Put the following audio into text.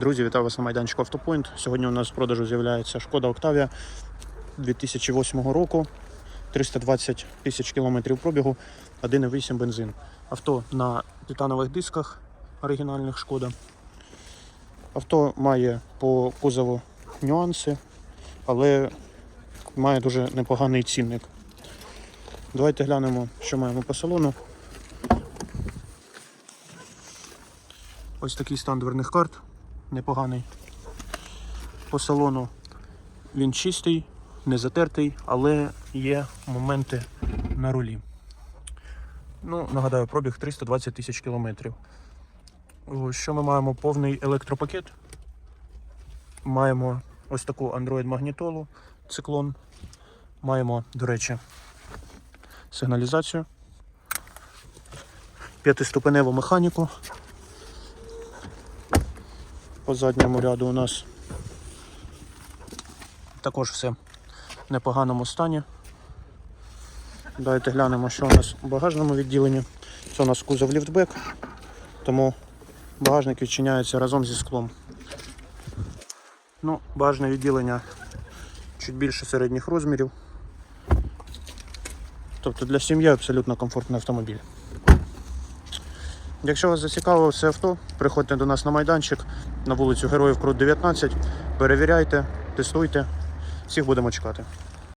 Друзі, вітаю вас на майданчику Автопоінт. Сьогодні у нас в продажу з'являється Шкода Октавія 2008 року, 320 тисяч кілометрів пробігу, 1,8 бензин. Авто на титанових дисках оригінальних Шкода. Авто має по кузову нюанси, але має дуже непоганий цінник. Давайте глянемо, що маємо по салону. Ось такий стан дверних карт, непоганий. По салону він чистий, не затертий, але є моменти на рулі. Ну, нагадаю, пробіг 320 тисяч кілометрів. Що ми маємо? Повний електропакет. Маємо ось таку Android магнітолу, циклон. Маємо, до речі, сигналізацію, п'ятиступеневу механіку. По задньому ряду у нас також все в непоганому стані. Давайте глянемо, що у нас у багажному відділенні. Це у нас кузов ліфтбек, тому багажник відчиняється разом зі склом. Ну, багажне відділення чуть більше середніх розмірів. Тобто для сім'ї абсолютно комфортний автомобіль. Якщо вас зацікавило це авто, приходьте до нас на майданчик на вулицю Героїв Крут 19, перевіряйте, тестуйте. Всіх будемо чекати.